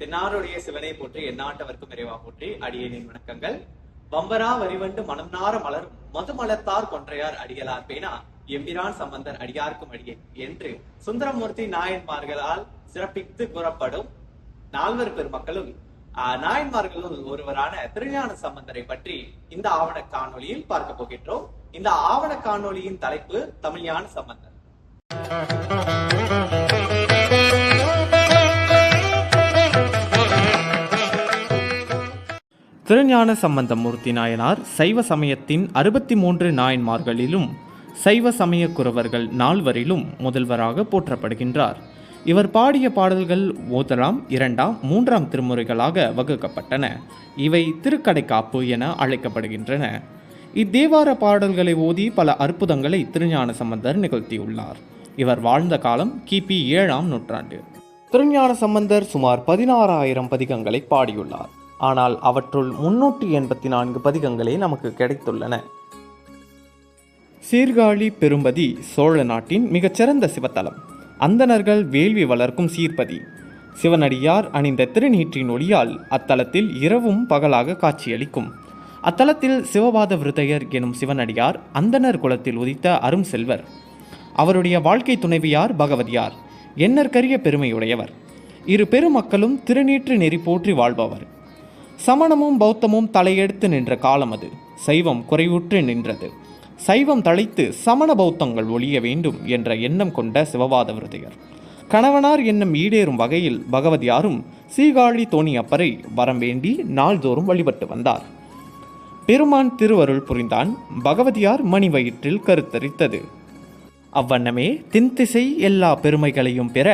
தென்னாருடைய சிவனை போற்றி எந்நாட்டவர்க்கும் இறைவா போற்றி அடியேனின் வணக்கங்கள். பம்பரா வரிவண்டு மனம் நார மலரும் மதுமலத்தார் கொன்றையார் அடிகளார் பேனா. எம்பிரான் சம்பந்தர் அடியார்க்கும் அடியே என்று சுந்தரமூர்த்தி நாயன்மார்களால் சிறப்பித்து கூறப்படும் நால்வர் பெருமக்களும் நாயன்மார்களும் ஒருவரான திருஞான சம்பந்தரை பற்றி இந்த ஆவண காணொலியில் பார்க்க போகின்றோம். இந்த ஆவண காணொலியின் தலைப்பு தமிழ்ஞான சம்பந்தர். திருஞான சம்பந்தமூர்த்தி நாயனார் சைவ சமயத்தின் அறுபத்தி மூன்று நாயன்மார்களிலும் சைவ சமய குறவர்கள் நால்வரிலும் முதல்வராக போற்றப்படுகின்றார். இவர் பாடிய பாடல்கள் முதலாம் இரண்டாம் மூன்றாம் திருமுறைகளாக வகுக்கப்பட்டன. இவை திருக்கடைக்காப்பு என அழைக்கப்படுகின்றன. இத்தேவார பாடல்களை ஓதி பல அற்புதங்களை திருஞான சம்பந்தர் நிகழ்த்தியுள்ளார். இவர் வாழ்ந்த காலம் கிபி ஏழாம் நூற்றாண்டு. திருஞான சம்பந்தர் சுமார் பதினாறாயிரம் பதிகங்களை பாடியுள்ளார். ஆனால் அவற்றுள் முன்னூற்றி எண்பத்தி நான்கு பதிகங்களே நமக்கு கிடைத்துள்ளன. சீர்காழி பெரும்பதி சோழ நாட்டின் மிகச்சிறந்த சிவத்தலம். அந்தணர்கள் வேள்வி வளர்க்கும் சீர்பதி. சிவனடியார் அணிந்த திருநீற்றின் ஒளியால் அத்தலத்தில் இரவும் பகலாக காட்சியளிக்கும். அத்தலத்தில் சிவபாத விருதையர் எனும் சிவனடியார் அந்தணர் குலத்தில் உதித்த அரும் செல்வர். அவருடைய வாழ்க்கை துணைவியார் பகவதியார். எண்ணற்கரிய பெருமையுடையவர். இரு பெருமக்களும் திருநீற்று நெறி போற்றி வாழ்பவர். சமணமும் பௌத்தமும் தலையெடுத்து நின்ற காலம் அது. சைவம் குறைவுற்று நின்றது. சைவம் தழைத்து சமண பௌத்தங்கள் ஒழிய வேண்டும் என்ற எண்ணம் கொண்ட சிவபாத விருதையர். கணவனார் எண்ணம் ஈடேறும் வகையில் பகவதியாரும் சீகாழி தோணியப்பரை வரம் வேண்டி நாள்தோறும் வழிபட்டு வந்தார். பெருமான் திருவருள் புரிந்தான் பகவதியார் மணி வயிற்றில் கருத்தரித்தது. அவ்வண்ணமே தின்திசை எல்லா பெருமைகளையும் பெற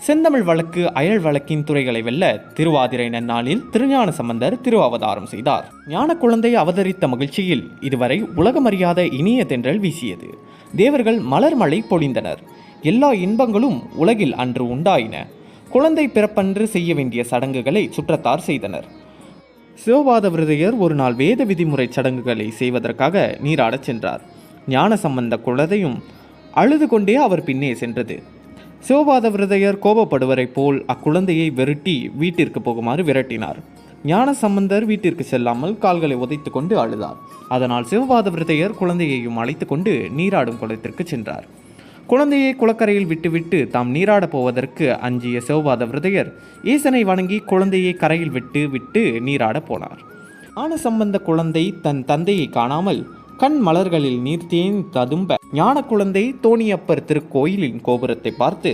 செந்தமிழ் வழக்கு அயல் வழக்கின் துறைகளை வெல்ல திருவாதிரை நன்னாளில் திருஞான சம்பந்தர் திருஅவதாரம் செய்தார். ஞான குழந்தை அவதரித்த மகிழ்ச்சியில் இதுவரை உலகமறியாத இனிய தென்றல் வீசியது. தேவர்கள் மலர் மழை பொழிந்தனர். எல்லா இன்பங்களும் உலகில் அன்று உண்டாயின. குழந்தை பிறப்பன்று செய்ய வேண்டிய சடங்குகளை சுற்றத்தார் செய்தனர். சிவபாத விரதையர் ஒரு நாள் வேத விதிமுறை சடங்குகளை செய்வதற்காக நீராடச் சென்றார். ஞான சம்பந்த குழந்தையும் அழுது கொண்டே அவர் பின்னே சென்றது. சிவபாத விரதையர் கோபப்படுவரைப் போல் அக்குழந்தையை விரட்டி வீட்டிற்கு போகுமாறு விரட்டினார். ஞான சம்பந்தர் வீட்டிற்கு செல்லாமல் கால்களை உதைத்து கொண்டு அழுதார். அதனால் சிவபாத விரதையர் குழந்தையையும் அழைத்து கொண்டு நீராடும் குளத்திற்கு சென்றார். குழந்தையை குளக்கரையில் விட்டுவிட்டு தாம் நீராடப் போவதற்கு அஞ்சிய சிவபாத விரதையர் ஈசனை வணங்கி குழந்தையை கரையில் விட்டு விட்டு நீராடப் போனார். ஞான சம்பந்த குழந்தை தன் தந்தையை காணாமல் கண் மலர்களில் நீர்த்தேன் ததும்ப. ஞான குழந்தை தோணியப்பர் திருக்கோயிலின் கோபுரத்தை பார்த்து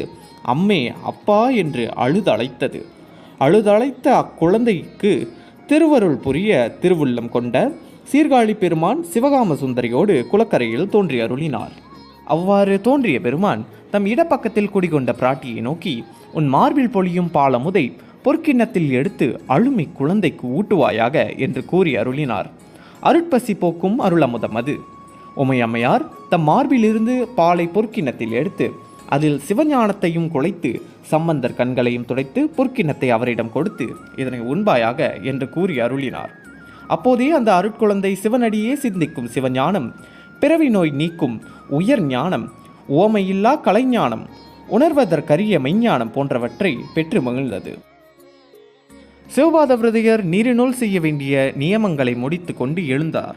அம்மே அப்பா என்று அழுதழைத்தது. அழுதழைத்த அக்குழந்தைக்கு திருவருள் புரிய திருவுள்ளம் கொண்ட சீர்காழி பெருமான் சிவகாம சுந்தரியோடு குளக்கரையில் தோன்றி அருளினார். அவ்வாறு தோன்றிய பெருமான் தம் இடப்பக்கத்தில் குடிகொண்ட பிராட்டியை நோக்கி உன் மார்பில் பொழியும் பாலமுதை பொற்கிண்ணத்தில் எடுத்து அழுமி குழந்தைக்கு ஊட்டுவாயாக என்று கூறி அருளினார். அருட்பசி போக்கும் அருளமுதம் அது. உமையம்மையார் தம் மார்பிலிருந்து பாலை பொற்கிணத்தில் எடுத்து அதில் சிவஞானத்தையும் குலைத்து சம்பந்தர் கண்களையும் துடைத்து பொற்கிணத்தை அவரிடம் கொடுத்து இதனை உண்பாயாக என்று கூறி அருளினார். அப்போதே அந்த அருட்குழந்தை சிவனடியே சிந்திக்கும் சிவஞானம் பிறவி நோய் நீக்கும் உயர் ஞானம் ஓமையில்லா கலைஞானம் உணர்வதற்கரிய மெய்ஞானம் போன்றவற்றை பெற்று மகிழ்ந்தது. சிவபாத விரதையர் நீரினுள் செய்ய வேண்டிய நியமங்களை முடித்து கொண்டு எழுந்தார்.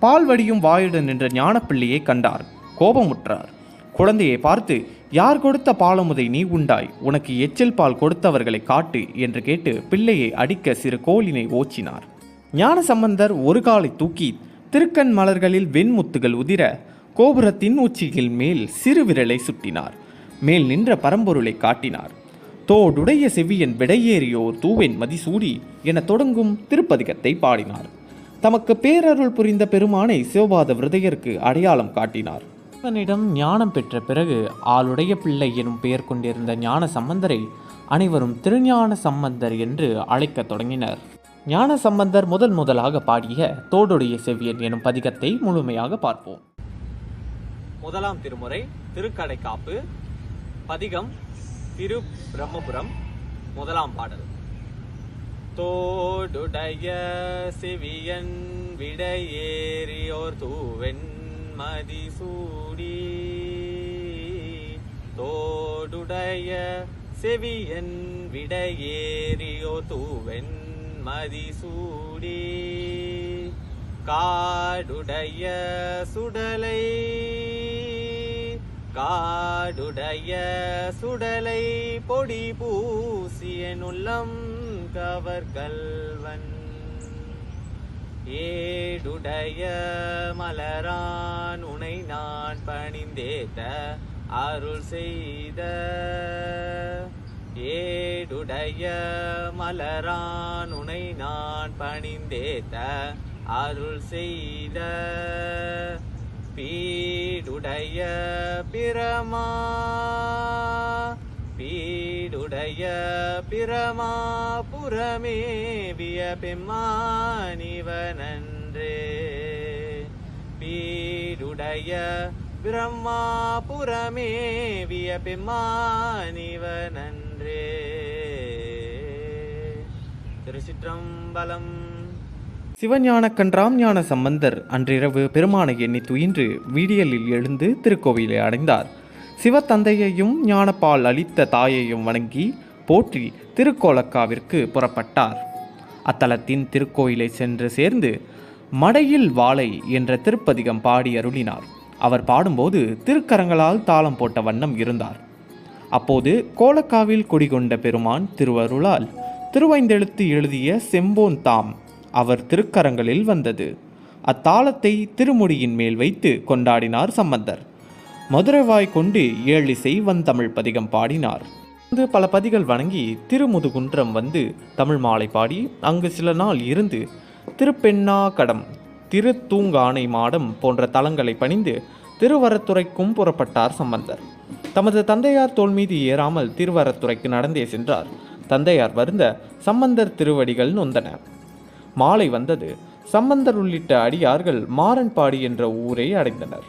பால் வடியும் வாயுடன் நின்ற ஞானப்பிள்ளையை கண்டார். கோபமுற்றார். குழந்தையை பார்த்து யார் கொடுத்த பாலமுதை நீ உண்டாய்? உனக்கு எச்சில் பால் கொடுத்தவர்களை காட்டு என்று கேட்டு பிள்ளையை அடிக்க சிறு கோலினை ஓச்சினார். ஞான சம்பந்தர் ஒரு காலை தூக்கி திருக்கண் மலர்களில் வெண்முத்துகள் உதிர கோபுரத்தின் உச்சியில் மேல் சிறு விரலை சுட்டினார். மேல் நின்ற பரம்பொருளை காட்டினார். தோடுடைய செவியன் விடையேறியோர் தூவென் மதிசூடி என தொடங்கும் திருப்பதிகத்தை பாடினார். தமக்கு பேரருள் புரிந்த பெருமானை சிவபாத விரதையருக்கு அடையாளம் காட்டினார். அவனிடம் ஞானம் பெற்ற பிறகு ஆளுடைய பிள்ளை எனும் பெயர் கொண்டிருந்த ஞான சம்பந்தரை அனைவரும் திருஞான சம்பந்தர் என்று அழைக்கத் தொடங்கினர். ஞான சம்பந்தர் முதல் முதலாக பாடிய தோடுடைய செவியன் எனும் பதிகத்தை முழுமையாக பார்ப்போம். முதலாம் திருமுறை திருக்கடைக்காப்பு பதிகம் திரு பிரம்மபுரம் முதலாம் பாடல். தோடுடைய செவியன் விடையேறியோர் தூவெண் மதிசூடி. தோடுடைய செவியன் விடையேறியோ தூவெண் மதிசூடி. காடுடைய சுடலை காடுடைய சுடலை பொடி பூசிய நுள்ளம் கவர்கல்வன். ஏடுடைய மலரான் உனை நான் பணிந்தேத்த அருள் செய்த. ஏடுடைய மலரான் உனை நான் பணிந்தேத்த அருள் செய்த. பீடுடைய பிரமா பீடுடைய பிரமா புறமேவிய பெம்மானிவனன்றே. பீடுடைய பிரம்மா புறமேவிய பெம்மானிவனன்றே. திருச்சிற்றம்பலம் சிவஞானக்கன்றாம் ஞான சம்பந்தர் அன்றிரவு பெருமானை எண்ணி துயின்று வீடியலில் எழுந்து திருக்கோவிலை அடைந்தார். சிவத்தந்தையையும் ஞானப்பால் அளித்த தாயையும் வணங்கி போற்றி திருக்கோலக்காவிற்கு புறப்பட்டார். அத்தலத்தின் திருக்கோயிலை சென்று சேர்ந்து மடையில் வாழை என்ற திருப்பதிகம் பாடி அருளினார். அவர் பாடும்போது திருக்கரங்களால் தாளம் போட்ட வண்ணம் இருந்தார். அப்போது கோலக்காவில் குடிகொண்ட பெருமான் திருவருளால் திருவைந்தெழுத்து எழுதிய செம்போன் தாம் அவர் திருக்கரங்களில் வந்தது. அத்தாளத்தை திருமுடியின் மேல் வைத்து கொண்டாடினார் சம்பந்தர். மதுரவாய் கொண்டு ஏழிசை வந்தமிழ் பதிகம் பாடினார். வந்து பல பதிகள் வணங்கி திருமுதுகுன்றம் வந்து தமிழ் மாலை பாடி அங்கு சில நாள் இருந்து திருப்பெண்ணாகடம் திருத்தூங்கானை மாடம் போன்ற தலங்களை பணிந்து திருவரத்துறைக்கும் புறப்பட்டார் சம்பந்தர். தமது தந்தையார் தோல் மீது ஏறாமல் திருவரத்துறைக்கு நடந்தே சென்றார். தந்தையார் வருந்த சம்பந்தர் திருவடிகள் நொந்தன. மாலை வந்தது. சம்பந்தர் உள்ளிட்ட அடியார்கள் மாறன்பாடி என்ற ஊரை அடைந்தனர்.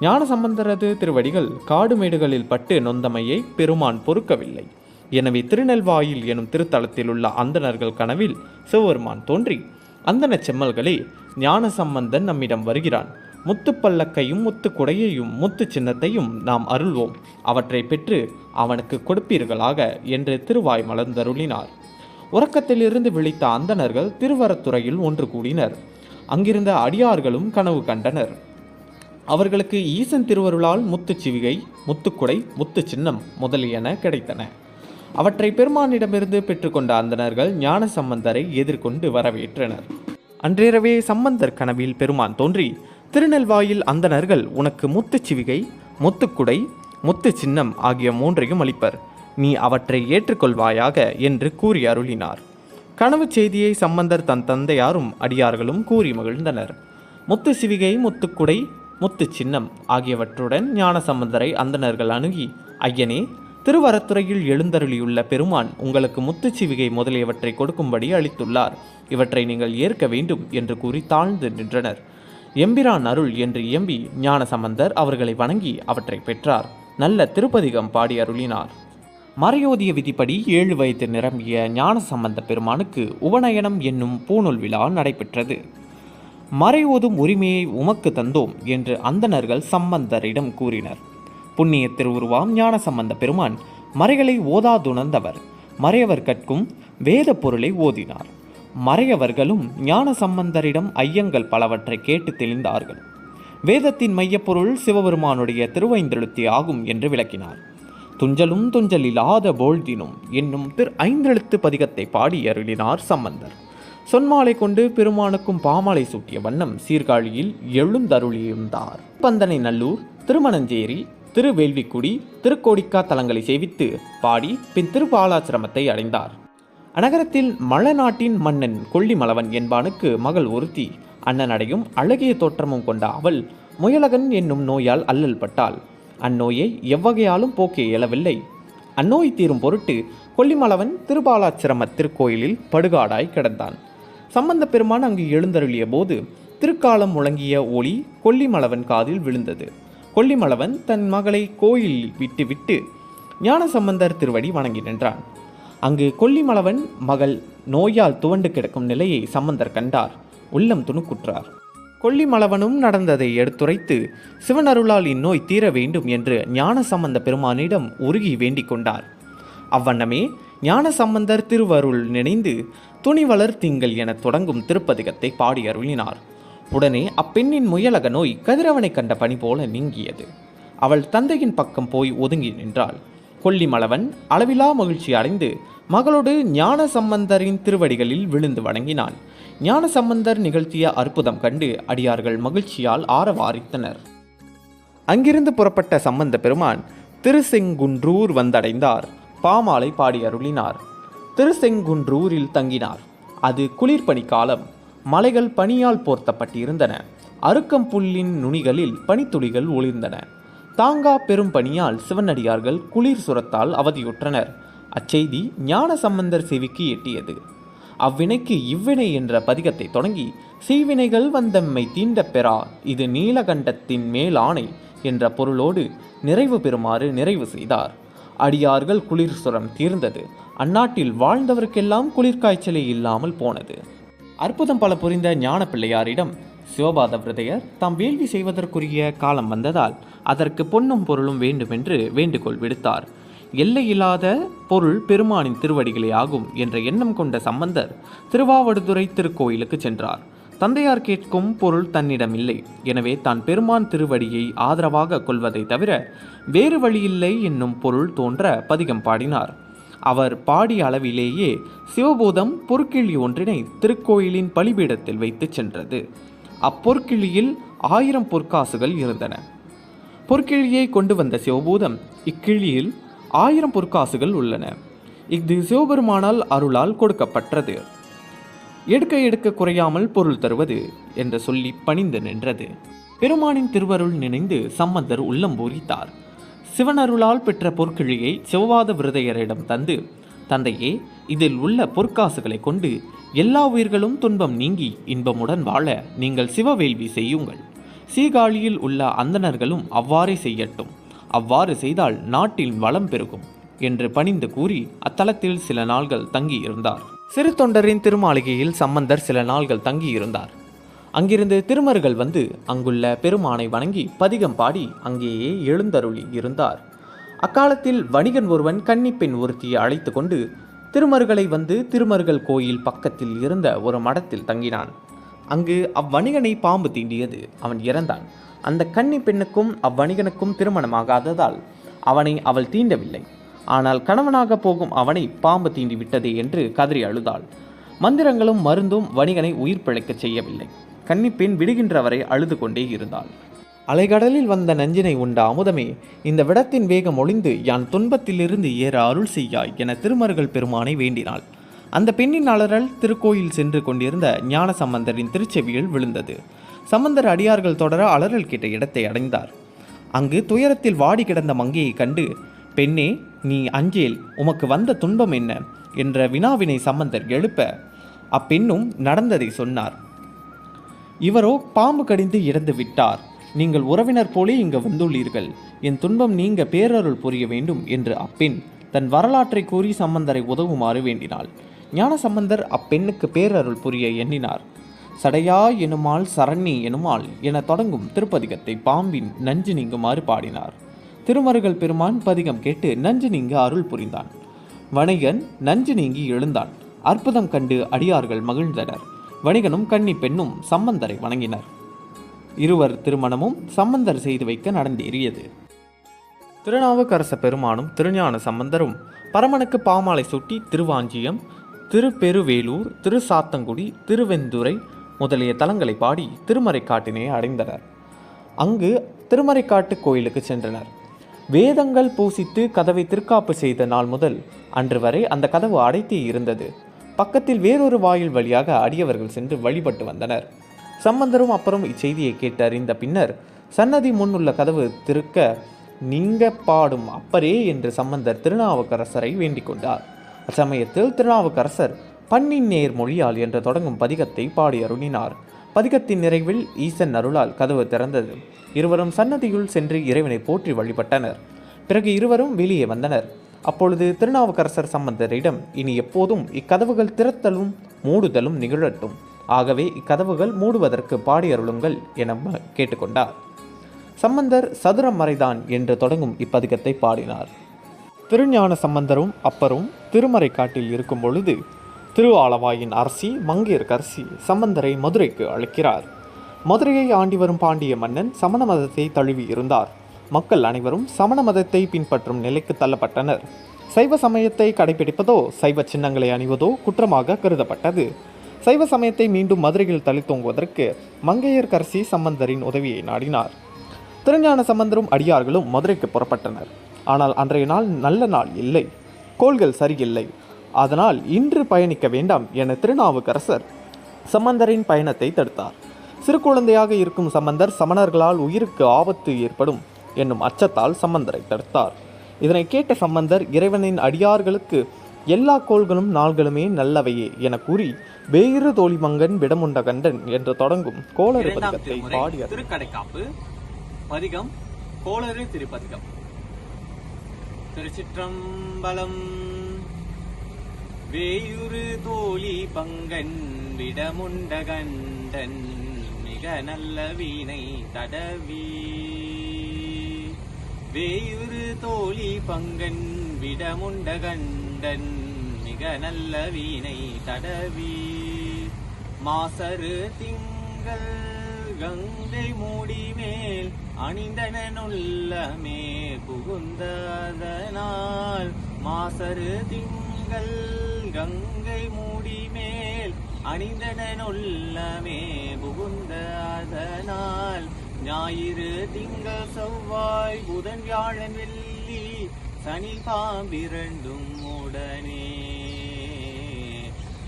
ஞான சம்பந்தரது திருவடிகள் காடுமேடுகளில் பட்டு நொந்தமையை பெருமான் பொறுக்கவில்லை. எனவே திருநெல்வாயில் எனும் திருத்தலத்தில் உள்ள அந்தணர்கள் கனவில் சிவபெருமான் தோன்றி அந்தன செம்மல்களே ஞான சம்பந்தன் நம்மிடம் வருகிறான். முத்து பல்லக்கையும் முத்து குடையையும் முத்து சின்னத்தையும் நாம் அருள்வோம். அவற்றை பெற்று அவனுக்கு கொடுப்பீர்களாக என்று திருவாய் மலர்ந்தருளினார். உறக்கத்திலிருந்து விழித்த அந்தணர்கள் திருவரத்துறையில் ஒன்று கூடினர். அங்கிருந்த அடியார்களும் கனவு கண்டனர். அவர்களுக்கு ஈசன் திருவருளால் முத்துச் சிவிகை முத்துக்குடை முத்து சின்னம் முதலியன கிடைத்தன. அவற்றை பெருமானிடமிருந்து பெற்றுக்கொண்ட அந்தணர்கள் ஞான சம்பந்தரை எதிர்கொண்டு வரவேற்றனர். அன்றிரவே சம்பந்தர் கனவில் பெருமான் தோன்றி திருநெல்வாயில் அந்தணர்கள் உனக்கு முத்துச் சிவிகை முத்துக்குடை முத்து சின்னம் ஆகிய மூன்றையும் அளிப்பர். நீ அவற்றை ஏற்றுக்கொள்வாயாக என்று கூறி அருளினார். கனவு செய்தியை சம்பந்தர் தன் தந்தையாரும் அடியார்களும் கூறி மகிழ்ந்தனர். முத்து சிவிகை முத்துக்குடை முத்து சின்னம் ஆகியவற்றுடன் ஞான சம்பந்தரை அந்தணர்கள் அணுகி ஐயனே திருவரத்துறையில் எழுந்தருளியுள்ள பெருமான் உங்களுக்கு முத்துச் சிவிகை முதலியவற்றை கொடுக்கும்படி அளித்துள்ளார். இவற்றை நீங்கள் ஏற்க வேண்டும் என்று கூறி தாழ்ந்து நின்றனர். எம்பிரான் அருள் என்று எம்பி ஞான சம்பந்தர் அவர்களை வணங்கி அவற்றை பெற்றார். நல்ல திருப்பதிகம் பாடி அருளினார். மறையோதிய விதிப்படி ஏழு வயது நிரம்பிய ஞான சம்பந்த பெருமானுக்கு உபநயனம் என்னும் பூநூல் விழா நடைபெற்றது. மறையோதும் உரிமையை உமக்கு தந்தோம் என்று அந்தணர்கள் சம்பந்தரிடம் கூறினர். புண்ணிய திருவுருவாம் ஞான சம்பந்த பெருமான் மறைகளை ஓதாதுணர்ந்தவர். மறையவர் கற்கும் வேத பொருளை ஓதினார். மறையவர்களும் ஞான சம்பந்தரிடம் ஐயங்கள் பலவற்றை கேட்டு தெளிந்தார்கள். வேதத்தின் மையப்பொருள் சிவபெருமானுடைய திருவைந்தெழுத்தி ஆகும் என்று விளக்கினார். துஞ்சலும் துஞ்சல் இல்லாத போழ்தினும் என்னும் திரு ஐந்தெழுத்து பதிகத்தை பாடி அருளினார் சம்பந்தர். சொன்மாலை கொண்டு பெருமானுக்கும் பாமாலை சூட்டிய வண்ணம் சீர்காழியில் எழுந்தருளியிருந்தார். பந்தனை நல்லூர் திருமணஞ்சேரி திருவேள்விக்குடி திருக்கோடிக்கா தலங்களை சேவித்து பாடி பின் திருபாலாசிரமத்தை அடைந்தார். அநகரத்தில் மழநாட்டின் மன்னன் கொல்லிமலவன் என்பானுக்கு மகள் ஒருத்தி அண்ணனடையும் அழகிய தோற்றமும் கொண்ட அவள் முயலகன் என்னும் நோயால் அல்லல் பட்டாள் அந்நோயை எவ்வகையாலும் போக்க இயலவில்லை. அந்நோய் தீரும் பொருட்டு கொல்லிமலவன் திருபாலாச்சிரம திருக்கோயிலில் படுகாடாய் கிடந்தான். சம்பந்த பெருமான் அங்கு எழுந்தருளிய போது திருக்காலம் முழங்கிய ஒளி கொல்லிமலவன் காதில் விழுந்தது. கொல்லிமலவன் தன் மகளை கோயிலில் விட்டுவிட்டு ஞானசம்பந்தர் திருவடி வணங்கி நின்றான். அங்கு கொல்லிமலவன் மகள் நோயால் துவண்டு கிடக்கும் நிலையை சம்பந்தர் கண்டார். உள்ளம் துணுக்குற்றார். கொல்லிமலவனும் நடந்ததை எடுத்துரைத்து சிவனருளால் இந்நோய் தீர வேண்டும் என்று ஞானசம்பந்த பெருமானிடம் உருகி வேண்டிக் கொண்டார். அவ்வண்ணமே ஞானசம்பந்தர் திருவருள் நினைந்து துணிவளர் திங்கள் என தொடங்கும் திருப்பதிகத்தை பாடி அருளினார். உடனே அப்பெண்ணின் முயலக நோய் கதிரவனை கண்ட பனி போல நீங்கியது. அவள் தந்தையின் பக்கம் போய் ஒதுங்கி நின்றாள். கொல்லிமலவன் அளவிலா மகிழ்ச்சி அடைந்து மகளோடு ஞான சம்பந்தரின் திருவடிகளில் விழுந்து வணங்கினான். ஞான சம்பந்தர் நிகழ்த்திய அற்புதம் கண்டு அடியார்கள் மகிழ்ச்சியால் ஆரவாரித்தனர். அங்கிருந்து புறப்பட்ட சம்பந்த பெருமான் திருசெங்குன்றூர் வந்தடைந்தார். பாமாலை பாடி அருளினார். திருசெங்குன்றூரில் தங்கினார். அது குளிர்பனி காலம். மலைகள் பனியால் போர்த்தப்பட்டிருந்தன. அருக்கம்புல்லின் நுனிகளில் பனித்துளிகள் ஒளிர்ந்தன. தாங்கா பெரும் பணியால் சிவனடியார்கள் குளிர் சுரத்தால் அவதியுற்றனர். அச்செய்தி ஞான சம்பந்தர் செவிக்கு எட்டியது. அவ்வினைக்கு இவ்வினை என்ற பதிகத்தை தொடங்கி செய்வினைகள் வந்தம்மை தீண்ட பெறா இது நீலகண்டத்தின் மேலாணை என்ற பொருளோடு நிறைவு பெறுமாறு நிறைவு செய்தார். அடியார்கள் குளிர் சுரம் தீர்ந்தது. அந்நாட்டில் வாழ்ந்தவருக்கெல்லாம் குளிர்காய்ச்சலே இல்லாமல் போனது. அற்புதம் பல புரிந்த ஞான பிள்ளையாரிடம் சிவபாத விரதையர் தாம் வேள்வி செய்வதற்குரிய காலம் வந்ததால் அதற்கு பொன்னும் பொருளும் வேண்டுமென்று வேண்டுகோள் விடுத்தார். எல்லையில்லாத பொருள் பெருமானின் திருவடிகளே ஆகும் என்ற எண்ணம் கொண்ட சம்பந்தர் திருவாவடுதுறை திருக்கோயிலுக்கு சென்றார். தந்தையார் கேட்கும் பொருள் தன்னிடம் இல்லை எனவே தான் பெருமான் திருவடியை ஆதரவாக கொள்வதை தவிர வேறு வழியில்லை என்னும் பொருள் தோன்ற பதிகம் பாடினார். அவர் பாடிய அளவிலேயே சிவபூதம் பொற்கிளி ஒன்றினை திருக்கோயிலின் பலிபீடத்தில் வைத்து சென்றது. அப்பொற்கிளியில் ஆயிரம் பொற்காசுகள் இருந்தன. பொற்கிளியை கொண்டு வந்த சிவபூதம் இக்கிளியில் ஆயிரம் பொற்காசுகள் உள்ளன. இது சிவபெருமானால் அருளால் கொடுக்கப்பட்டது. எடுக்க எடுக்க குறையாமல் பொருள் தருவது என்று சொல்லி பணிந்து நின்றது. பெருமானின் திருவருள் நினைந்து சம்பந்தர் உள்ளம் பூரித்தார். சிவனருளால் பெற்ற பொற்கிழியை சிவவாத விருதையரிடம் தந்து தந்தையே இதில் உள்ள பொற்காசுகளை கொண்டு எல்லா உயிர்களும் துன்பம் நீங்கி இன்பமுடன் வாழ நீங்கள் சிவவேள்வி செய்யுங்கள். சீகாழியில் உள்ள அந்தணர்களும் அவ்வாறே செய்யட்டும். அவ்வாறு செய்தால் நாட்டில் வளம் பெருகும் என்று பணிந்து கூறி அத்தலத்தில் சில நாள்கள் தங்கியிருந்தார். சிறு தொண்டரின் திருமாளிகையில் சம்பந்தர் சில நாள்கள் தங்கியிருந்தார். அங்கிருந்து திருமருகள் வந்து அங்குள்ள பெருமானை வணங்கி பதிகம் பாடி அங்கேயே எழுந்தருளி இருந்தார். அக்காலத்தில் வணிகன் ஒருவன் கன்னிப்பெண் ஒருத்தியை அழைத்து கொண்டு திருமருகளை வந்து திருமருகல் கோயில் பக்கத்தில் இருந்த ஒரு மடத்தில் தங்கினான். அங்கு அவ்வணிகனை பாம்பு தீண்டியது. அவன் இறந்தான். அந்த கன்னி பெண்ணுக்கும் அவ்வணிகனுக்கும் திருமணமாகாததால் அவனை அவள் தீண்டவில்லை. ஆனால் கணவனாக போகும் அவனை பாம்பு தீண்டி விட்டதே என்று கதறி அழுதாள். மந்திரங்களும் மருந்தும் வணிகனை உயிர் பிழைக்கச் செய்யவில்லை. கன்னிப்பெண் விடுகின்ற வரை அழுது கொண்டே இருந்தாள். அலைகடலில் வந்த நஞ்சினை உண்ட அமுதமே இந்த விடத்தின் வேகம் ஒளிந்து யான் துன்பத்திலிருந்து ஏற அருள் செய்யாய் என திருமருகள் பெருமானை வேண்டினாள். அந்த பெண்ணின் அலறல் திருக்கோயில் சென்று கொண்டிருந்த ஞான சம்பந்தரின் திருச்செவியில் விழுந்தது. சம்பந்தர் அடியார்கள் தொடர அலறல் கேட்ட இடத்தை அடைந்தார். அங்கு துயரத்தில் வாடி கிடந்த மங்கையை கண்டு பெண்ணே நீ அஞ்சேல் உமக்கு வந்த துன்பம் என்ன? என்ற வினாவினை சம்பந்தர் எழுப்ப அப்பெண்ணும் நடந்ததை சொன்னார். இவரோ பாம்பு கடிந்து இறந்து விட்டார். நீங்கள் உறவினர் போலே இங்கு வந்துள்ளீர்கள். என் துன்பம் நீங்க பேரருள் புரிய வேண்டும் என்று அப்பெண் தன் வரலாற்றை கூறி சம்பந்தரை உதவுமாறு வேண்டினாள். ஞான சம்பந்தர் அப்பெண்ணுக்கு பேரருள் புரிய எண்ணினார். சடையா எனுமாள் சரண்ணி எனுமாள் என தொடங்கும் திருப்பதிகத்தை பாம்பின் நஞ்சு நீங்குமாறு பாடினார். திருமருகல் பெருமான் பதிகம் கேட்டு நஞ்சு நீங்க அருள் புரிந்தான். வணிகன் நஞ்சு நீங்கி எழுந்தான். அற்புதம் கண்டு அடியார்கள் மகிழ்ந்தனர். வணிகனும் கன்னி பெண்ணும் சம்பந்தரை வணங்கினர். இருவர் திருமணமும் சம்பந்தர் செய்து வைக்க நடந்தேறியது. திருநாவுக்கரச பெருமானும் திருஞான சம்பந்தரும் பரமனுக்கு பாமாலை சூட்டி திருவாஞ்சியம் திருப்பெருவேலூர் திருசாத்தங்குடி திருவெந்துரை முதலிய தலங்களை பாடி திருமறைக்காட்டினை அடைந்தனர். அங்கு திருமறைக்காட்டு கோயிலுக்கு சென்றனர். வேதங்கள் பூசித்து கதவை திருக்காப்பு செய்த நாள் முதல் அன்று வரை அந்த கதவு அடைத்தே இருந்தது. பக்கத்தில் வேறொரு வாயில் வழியாக அடியவர்கள் சென்று வழிபட்டு வந்தனர். சம்பந்தரும் அப்புறம் இச்செய்தியை கேட்டு அறிந்த பின்னர் சன்னதி முன்னுள்ள கதவு திருக்க நீங்க பாடும் அப்பரே என்று சம்பந்தர் திருநாவுக்கரசரை வேண்டிக் கொண்டார். அச்சமயத்தில் திருநாவுக்கரசர் பன்னின் நேர் மொழியால் என்று தொடங்கும் பதிகத்தை பாடி அருணினார். பதிகத்தின் நிறைவில் ஈசன் அருளால் கதவு திறந்தது. இருவரும் சன்னதியுள் சென்று இறைவனை போற்றி வழிபட்டனர். பிறகு இருவரும் வெளியே வந்தனர். அப்பொழுது திருநாவுக்கரசர் சம்பந்தரிடம் இனி எப்போதும் இக்கதவுகள் திறத்தலும் மூடுதலும் நிகழட்டும். ஆகவே இக்கதவுகள் மூடுவதற்கு பாடியருளுங்கள் என ம- கேட்டுக்கொண்டார். சம்பந்தர் சதுரம் மறைதான் என்று தொடங்கும் இப்பதிகத்தை பாடினார். திருஞான சம்பந்தரும் அப்பரும் திருமறை காட்டில் இருக்கும் பொழுது திருஆலவாயின் அரசி மங்கையர்க்கரசி சம்பந்தரை மதுரைக்கு அழைக்கிறார். மதுரையை ஆண்டி வரும் பாண்டிய மன்னன் சமண மதத்தை தழுவி இருந்தார். மக்கள் அனைவரும் சமண மதத்தை பின்பற்றும் நிலைக்கு தள்ளப்பட்டனர். சைவ சமயத்தை கடைபிடிப்பதோ சைவ சின்னங்களை அணிவதோ குற்றமாக கருதப்பட்டது. சைவ சமயத்தை மீண்டும் மதுரையில் தளித்தோங்குவதற்கு மங்கையர்க்கரசி சம்பந்தரின் உதவியை நாடினார். திருஞான சம்பந்தரும் அடியார்களும் மதுரைக்கு புறப்பட்டனர். ஆனால் அன்றைய நாள் நல்ல நாள் இல்லை. கோள்கள் சரியில்லை. அதனால் இன்று பயணிக்க வேண்டாம் என திருநாவுக்கரசர் சம்பந்தரின் பயணத்தை தடுத்தார். சிறு குழந்தையாக இருக்கும் சம்பந்தர் சமணர்களால் உயிருக்கு ஆபத்து ஏற்படும் என்னும் அச்சத்தால் சம்பந்தரை தடுத்தார். இதனை கேட்ட சம்பந்தர் இறைவனின் அடியார்களுக்கு எல்லா கோள்களும் நாள்களுமே நல்லவையே என கூறி வேறு தோழிமங்கன் விடமுண்ட கண்டன் என்று தொடங்கும் கோளறு பதிகத்தை பாடியது திருக்கடைக்காப்பு பதிகம் கோளறு திருப்பதிகம். திருச்சிற்றம்பலம். வேயுறு தோழி பங்கன் விடமுண்ட கண்டன் மிக நல்ல வீணை தடவி. வேயுறு தோழி பங்கன் விடமுண்ட கண்டன் மிக நல்ல வீணை தடவி. மாசரு திங்கள் கங்கை மூடி மேல் அணிந்தனனுள்ளமே புகுந்ததனால் மாசரு திங்கள் கங்கை மூடி மேல் அணிந்தனனுள்ளமே புகுந்ததனால் ஞாயிறு திங்கள் செவ்வாய் புதன் வியாழன் வெள்ளி சனி பாம்பிரண்டும் உடனே.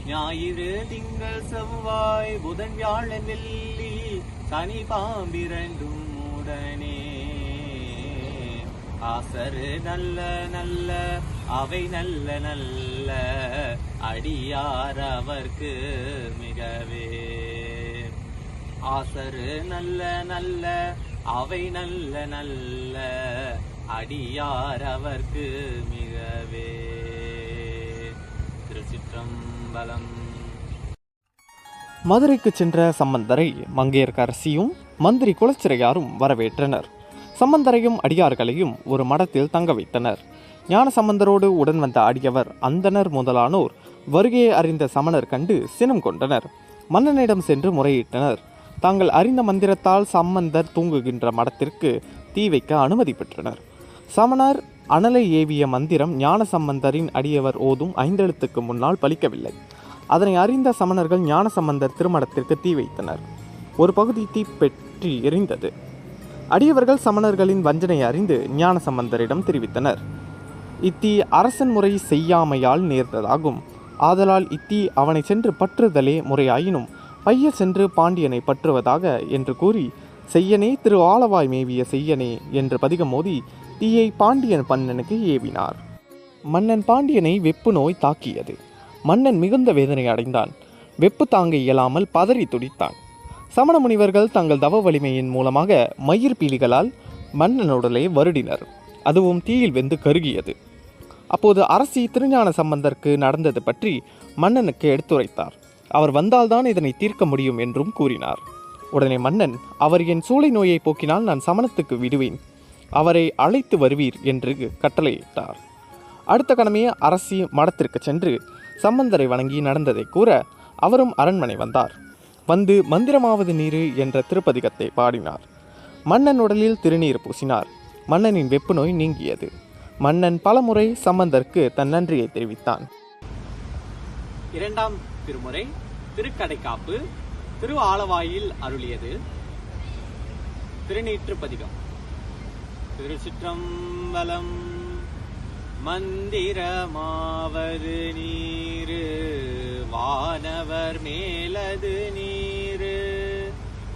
ஞாயிறு திங்கள் செவ்வாய் புதன் வியாழன் வெள்ளி சனி பாம்பிரண்டும் உடனே. ஆசரு நல்ல நல்ல அவை நல்ல நல்ல அடியார் அவர்க்கு மிகவே. ஆசரு நல்ல நல்ல அவை நல்ல நல்ல அடியார் அவர்க்கு மிகவே. திருச்சிற்றம்பலம். மதுரைக்கு சென்ற சம்பந்தரை மங்கையர்க்கரசியும் மந்திரி குலச்சிறையாரும் வரவேற்றனர். சம்பந்தரையும் அடியார்களையும் ஒரு மடத்தில் தங்க வைத்தனர். ஞான சம்பந்தரோடு உடன் வந்த அடியவர் அந்தணர் முதலானோர் வருகையை அறிந்த சமணர் கண்டு சினம் கொண்டனர். மன்னனிடம் சென்று முறையிட்டனர். தாங்கள் அறிந்த மந்திரத்தால் சம்பந்தர் தூங்குகின்ற மடத்திற்கு தீ வைக்க அனுமதி பெற்றனர். சமணர் அனலை ஏவிய மந்திரம் ஞான சம்பந்தரின் அடியவர் ஓதும் ஐந்தெழுத்துக்கு முன்னால் பலிக்கவில்லை. அதனை அறிந்த சமணர்கள் ஞானசம்பந்தர் திருமணத்திற்கு தீ வைத்தனர். ஒரு பகுதி தீப்பற்றி எரிந்தது. அடியவர்கள் சமணர்களின் வஞ்சனை அறிந்து ஞானசம்பந்தரிடம் தெரிவித்தனர். இத்தீ அரசன் முறை செய்யாமையால் நேர்ந்ததாகும். ஆதலால் இத்தீ அவனை சென்று பற்றுதலே முறையாயினும் பைய சென்று பாண்டியனை பற்றுவதாக என்று கூறி செய்யனே திரு ஆலவாய் மேவிய செய்யனே என்று பதிகம் மோதி தீயை பாண்டியன் பன்னனுக்கு ஏவினார். மன்னன் பாண்டியனை வெப்பு நோய் தாக்கியது. மன்னன் மிகுந்த வேதனை அடைந்தான். வெப்பு தாங்க இயலாமல் பதறி துடித்தான். சமண முனிவர்கள் தங்கள் தவ வலிமையின் மூலமாக மயிர் பீலிகளால் மன்னன் உடலை வருடினர். அதுவும் தீயில் வெந்து கருகியது. அப்போது அரசி திருஞான சம்பந்தருக்கு நடந்தது பற்றி மன்னனுக்கு எடுத்துரைத்தார். அவர் வந்தால்தான் இதனை தீர்க்க முடியும் என்றும் கூறினார். உடனே மன்னன் அவர் என் சூளை நோயை போக்கினால் நான் சமணத்துக்கு விடுவேன். அவரை அழைத்து வருவீர் என்று கட்டளையிட்டார். அடுத்த கணமே அரசி மடத்திற்கு சென்று சம்பந்தரை வணங்கி நடந்ததை கூற அவரும் அரண்மனை வந்தார். வந்து மந்திரமாவது நீரு என்ற திருப்பதிகத்தை பாடினார். மன்னன் உடலில் திருநீர் பூசினார். மன்னனின் வெப்பு நோய் நீங்கியது. மன்னன் பலமுறை சம்பந்தருக்கு தன் நன்றியை தெரிவித்தான். இரண்டாம் திருமுறை திருக்கடைக்காப்பு திரு ஆலவாயில் அருளியது. திருநீற்று பதிகம். திருச்சிற்றம்பலம் மந்திரமாவது நீரு வானவர் மேலது நீர்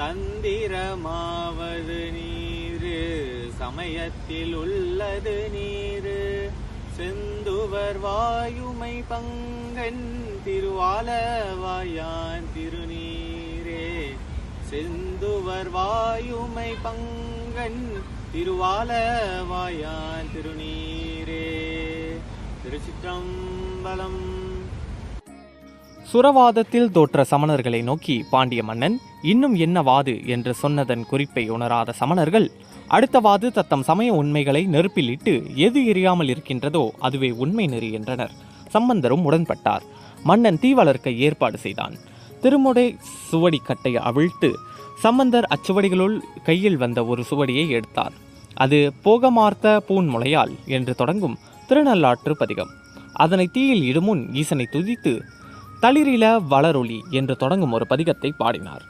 தந்திரமாவது நீரு சமயத்தில் உள்ளது நீரு. செந்துவர் வாயுமை பங்கன் திருவாலவாயான் திருநீரே. செந்துவர் வாயுமை பங்கன் திருவாலவாயான் திருநீரே. திருச்சிற்றம்பலம் சுரவாதத்தில் தோற்ற சமணர்களை நோக்கி பாண்டிய மன்னன் இன்னும் என்ன வாது? என்று சொன்னதன் குறிப்பை உணராத சமணர்கள் அடுத்த வாது தத்தம் சமய உண்மைகளை நெருப்பிலிட்டு எது எரியாமல் இருக்கின்றதோ அதுவே உண்மை நெறி என்றனர். சம்பந்தரும் உடன்பட்டார். மன்னன் தீ வளர்க்க ஏற்பாடு செய்தான். திருமுடை சுவடி கட்டை அவிழ்த்து சம்பந்தர் அச்சுவடிகளுள் கையில் வந்த ஒரு சுவடியை எடுத்தார். அது போகமார்த்த பூன்முளையால் என்று தொடங்கும் திருநள்ளாற்று பதிகம். அதனை தீயில் இடுமுன் ஈசனை துதித்து தளிரில வளரொளி என்று தொடங்கும் ஒரு பதிகத்தை பாடினார்.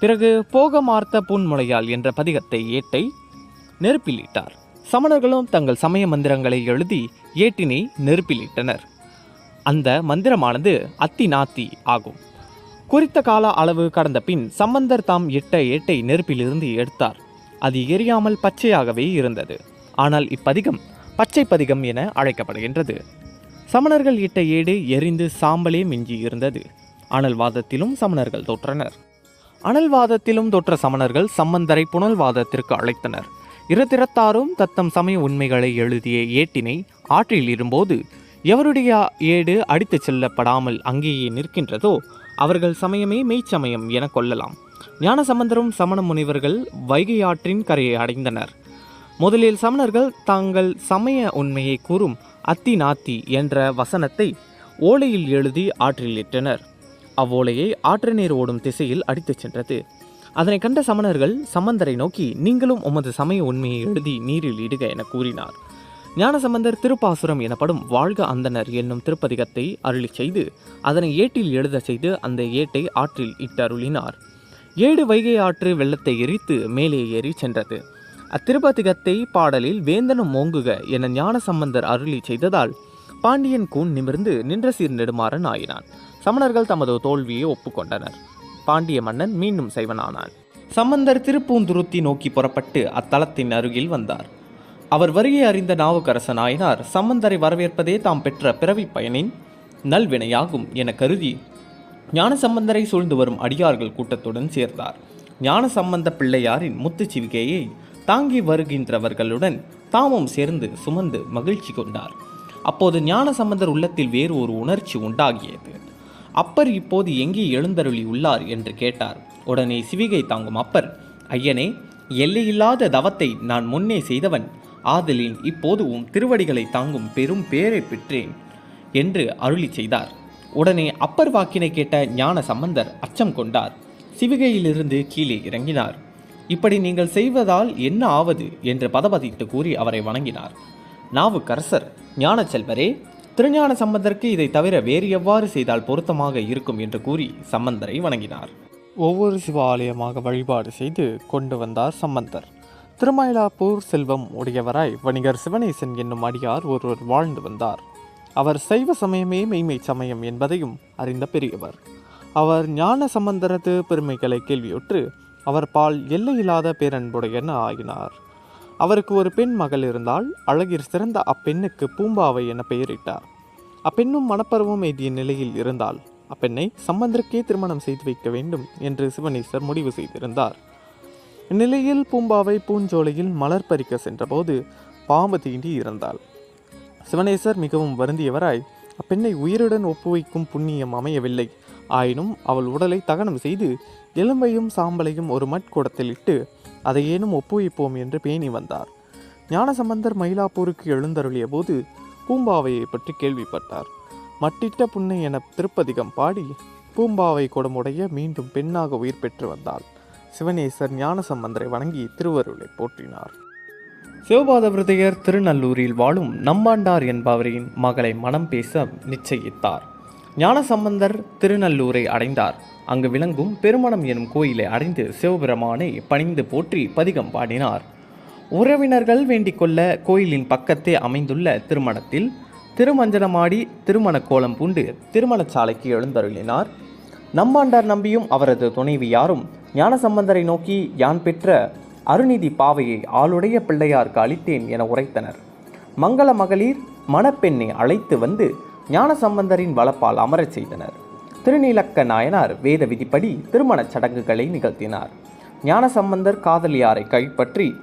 பிறகு போகமார்த்த புன்முளையால் என்ற பதிகத்தை ஏட்டை நெருப்பிலிட்டார். சமணர்களும் தங்கள் சமய மந்திரங்களை எழுதி ஏட்டினை நெருப்பிலிட்டனர். அந்த மந்திரமானது அத்தி நாத்தி ஆகும். குறித்த கால அளவு கடந்த பின் சம்பந்தர் தாம் இட்ட ஏட்டை நெருப்பிலிருந்து எடுத்தார். அது எரியாமல் பச்சையாகவே இருந்தது. ஆனால் இப்பதிகம் பச்சை பதிகம் என அழைக்கப்படுகின்றது. சமணர்கள் இட்ட ஏடு எரிந்து சாம்பலே மிஞ்சி இருந்தது. அனல்வாதத்திலும் சமணர்கள் தோற்றனர். அனல்வாதத்திலும் தோற்ற சமணர்கள் சம்பந்தரை புனல்வாதத்திற்கு அழைத்தனர். இருதிரத்தாரும் தத்தம் சமய உண்மைகளை எழுதிய ஏட்டினை ஆற்றில் இரும்போது எவருடைய ஏடு அடித்துச் செல்லப்படாமல் அங்கேயே நிற்கின்றதோ அவர்கள் சமயமே மெய்ச்சமயம் என கொள்ளலாம். ஞானசம்பந்தரும் சமண முனிவர்கள் வைகை ஆற்றின் கரையை அடைந்தனர். முதலில் சமணர்கள் தாங்கள் சமய உண்மையை கூறும் அத்தி நாத்தி என்ற வசனத்தை ஓலையில் எழுதி ஆற்றில் இட்டனர் அவ்வோலையை ஆற்று நீர் ஓடும் திசையில் அடித்துச் சென்றது. அதனை கண்ட சமணர்கள் சம்பந்தரை நோக்கி நீங்களும் உமது சமய உண்மையை எழுதி நீரில் இடுக என கூறினார். ஞானசம்பந்தர் திருப்பாசுரம் எனப்படும் வாழ்க அந்தனர் என்னும் திருப்பதிகத்தை அருளிச் செய்து அதனை ஏட்டில் எழுதச் செய்து அந்த ஏட்டை ஆற்றில் இட்டருளினார். ஏடு வைகை ஆற்று வெள்ளத்தை எரித்து மேலே ஏறி சென்றது. அத்திருப்பதிகத்தை பாடலில் வேந்தனும் ஓங்குக என ஞான சம்பந்தர் அருளி செய்ததால் பாண்டியன் கூன் நிமிர்ந்து நின்ற சீர் நெடுமாறன் ஆயினான். சமணர்கள் தமது தோல்வியை ஒப்புக்கொண்டனர். பாண்டிய மன்னன் மீண்டும் செய்வனானான் சம்பந்தர் திருப்பூந்துருத்தி நோக்கி புறப்பட்டு அத்தலத்தின் அருகில் வந்தார். அவர் வருகை அறிந்த நாவுக்கரச நாயனார் சம்பந்தரை வரவேற்பதே தாம் பெற்ற பிறவி பயனின் நல்வினையாகும் என கருதி ஞானசம்பந்தரை சூழ்ந்து வரும் அடியார்கள் கூட்டத்துடன் சேர்ந்தார். ஞானசம்பந்த பிள்ளையாரின் முத்துச்சிவிகையை தாங்கி வருகின்றவர்களுடன் தாமும் சேர்ந்து சுமந்து மகிழ்ச்சி கொண்டார். அப்போது ஞானசம்பந்தர் உள்ளத்தில் வேறு ஒரு உணர்ச்சி உண்டாகியது. அப்பர் இப்போது எங்கே எழுந்தருளி உள்ளார் என்று கேட்டார். உடனே சிவிகை தாங்கும் அப்பர் ஐயனே எல்லையில்லாத தவத்தை நான் முன்னே செய்தவன் ஆதலின் இப்போதும் திருவடிகளை தாங்கும் பெரும் பேரை பெற்றேன் என்று அருளி செய்தார். உடனே அப்பர் வாக்கினை கேட்ட ஞான சம்பந்தர் அச்சம் கொண்டார். சிவிகையிலிருந்து கீழே இறங்கினார். இப்படி நீங்கள் செய்வதால் என்ன ஆவது? என்று பதபதித்து கூறி அவரை வணங்கினார். நாவுக்கரசர் ஞான செல்வரே திருஞான சம்பந்தருக்கு இதை தவிர வேறு எவ்வாறு செய்தால் பொருத்தமாக இருக்கும்? என்று கூறி சம்பந்தரை வணங்கினார். ஒவ்வொரு சிவாலயமாக வழிபாடு செய்து கொண்டு வந்தார் சம்பந்தர். திருமயிலாப்பூர் செல்வம் உடையவராய் வணிகர் சிவனேசன் என்னும் அடியார் ஒருவர் வாழ்ந்து வந்தார். அவர் சைவ சமயமே மெய்மை சமயம் என்பதையும் அறிந்த பெரியவர். அவர் ஞான சம்பந்தரது பெருமைகளை கேள்வியுற்று அவர் பால் எல்லையில்லாத பேரன்புடையன் ஆகினார் அவருக்கு ஒரு பெண் மகள் இருந்தால் அழகில் சிறந்த அப்பெண்ணுக்கு பூம்பாவை என பெயரிட்டார். அப்பெண்ணும் மனப்பருவம் எய்திய நிலையில் இருந்தால் அப்பெண்ணை சம்பந்தருக்கே திருமணம் செய்து வைக்க வேண்டும் என்று சிவனேசர் முடிவு செய்திருந்தார். இந்நிலையில் பூம்பாவை பூஞ்சோலையில் மலர் பறிக்க சென்றபோது பாம்பு தீண்டி இருந்தாள். சிவனேசர் மிகவும் வருந்தியவராய் அப்பெண்ணை உயிருடன் ஒப்புவைக்கும் புண்ணியம் அமையவில்லை. ஆயினும் அவள் உடலை தகனம் செய்து எலும்பையும் சாம்பலையும் ஒரு மட்குடத்தில் இட்டு அதையேனும் ஒப்புவிப்போம் என்று பேணி வந்தார். ஞானசம்பந்தர் மயிலாப்பூருக்கு எழுந்தருளிய போது பூம்பாவையை பற்றி கேள்விப்பட்டார். மட்டிட்ட புன்னை என திருப்பதிகம் பாடி பூம்பாவை குடமுடைய மீண்டும் பெண்ணாக உயிர் பெற்று வந்தாள். சிவனேசர் ஞானசம்பந்தரை வணங்கி திருவருளை போற்றினார். சிவபாத விருதையர் திருநல்லூரில் வாழும் நம்பாண்டார் என்பவரின் மகளை மனம் பேச நிச்சயித்தார். ஞானசம்பந்தர் திருநல்லூரை அடைந்தார். அங்கு விளங்கும் பெருமணம் எனும் கோயிலை அடைந்து சிவபெருமானை பணிந்து போற்றி பதிகம் பாடினார். உறவினர்கள் வேண்டிக் கொள்ள கோயிலின் பக்கத்தே அமைந்துள்ள திருமணத்தில் திருமஞ்சனமாடி திருமண கோலம் பூண்டு திருமணச்சாலைக்கு எழுந்தருளினார். நம்மாண்டார் நம்பியும் அவரது துணைவியாரும் ஞானசம்பந்தரை நோக்கி யான் பெற்ற அருணிதி பாவையை ஆளுடைய பிள்ளையார்க்கு அளித்தேன் என உரைத்தனர். மங்கள மகளிர் மணப்பெண்ணை அழைத்து வந்து ஞானசம்பந்தரின் வளப்பால் அமரச் செய்தனர். திருநீலக்க நாயனார் வேத விதிப்படி திருமணச் சடங்குகளை நிகழ்த்தினார். ஞானசம்பந்தர் காதலியாரை கைப்பற்றி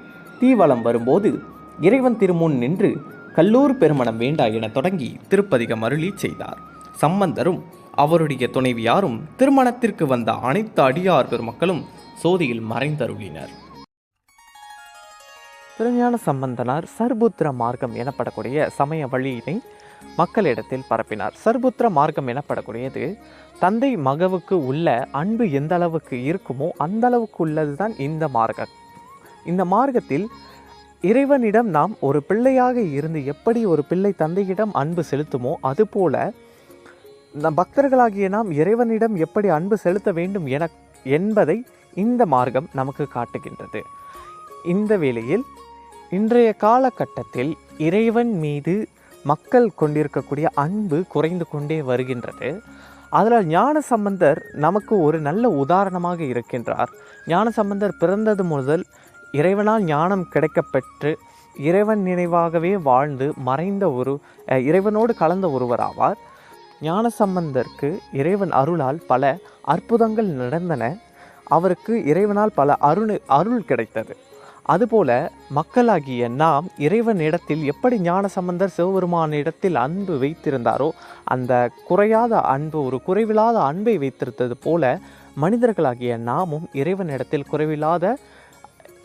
தீவலம் வரும்போது இறைவன் திருமுன் நின்று கல்லூர் பெருமணம் வேண்டா என தொடங்கி திருப்பதிகம் அருளி செய்தார். சம்பந்தரும் அவருடைய துணைவியாரும் திருமணத்திற்கு வந்த அனைத்து அடியார் பெருமக்களும் சோதியில் மறைந்தருளினர். திருஞான சம்பந்தனார் சர்புத்திர மார்க்கம் எனப்படக்கூடிய சமய வழியினை மக்களிடத்தில் பரப்பினார். சர்புத்திர மார்க்கம் எனப்படக்கூடியது தந்தை மகவுக்கு உள்ள அன்பு எந்த அளவுக்கு இருக்குமோ அந்த அளவுக்கு உள்ளது தான் இந்த மார்க்கம். இந்த மார்க்கத்தில் இறைவனிடம் நாம் ஒரு பிள்ளையாக இருந்து எப்படி ஒரு பிள்ளை தந்தையிடம் அன்பு செலுத்துமோ அதுபோல நம் பக்தர்களாகிய நாம் இறைவனிடம் எப்படி அன்பு செலுத்த வேண்டும் என என்பதை இந்த மார்க்கம் நமக்கு காட்டுகின்றது. இந்த வேளையில் இன்றைய காலகட்டத்தில் இறைவன் மீது மக்கள் கொண்டிருக்கக்கூடிய அன்பு குறைந்து கொண்டே வருகின்றது. அதனால் ஞானசம்பந்தர் நமக்கு ஒரு நல்ல உதாரணமாக இருக்கின்றார். ஞானசம்பந்தர் பிறந்தது முதல் இறைவனால் ஞானம் கிடைக்கப்பெற்று இறைவன் நினைவாகவே வாழ்ந்து மறைந்த ஒரு இறைவனோடு கலந்த ஒருவர் ஆவார் ஞானசம்பந்தருக்கு இறைவன் அருளால் பல அற்புதங்கள் நடந்தன. அவருக்கு இறைவனால் பல அருள் அருள் கிடைத்தது. அதுபோல மக்களாகிய நாம் இறைவனிடத்தில் எப்படி ஞானசம்பந்தர் சிவபெருமானிடத்தில் அன்பு வைத்திருந்தாரோ அந்த குறையாத அன்பு ஒரு குறைவில்லாத அன்பை வைத்திருந்தது போல மனிதர்களாகிய நாமும் இறைவனிடத்தில் குறைவில்லாத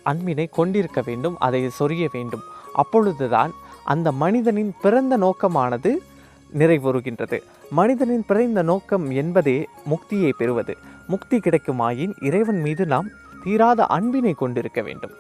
அன்பினை கொண்டிருக்க வேண்டும் அதை சொரிய வேண்டும். அப்பொழுதுதான் அந்த மனிதனின் பிறந்த நோக்கமானது நிறைவுறுகின்றது. மனிதனின் பிறந்த நோக்கம் என்பதே முக்தியை பெறுவது. முக்தி கிடைக்குமாயின் இறைவன் மீது நாம் தீராத அன்பினை கொண்டிருக்க வேண்டும்.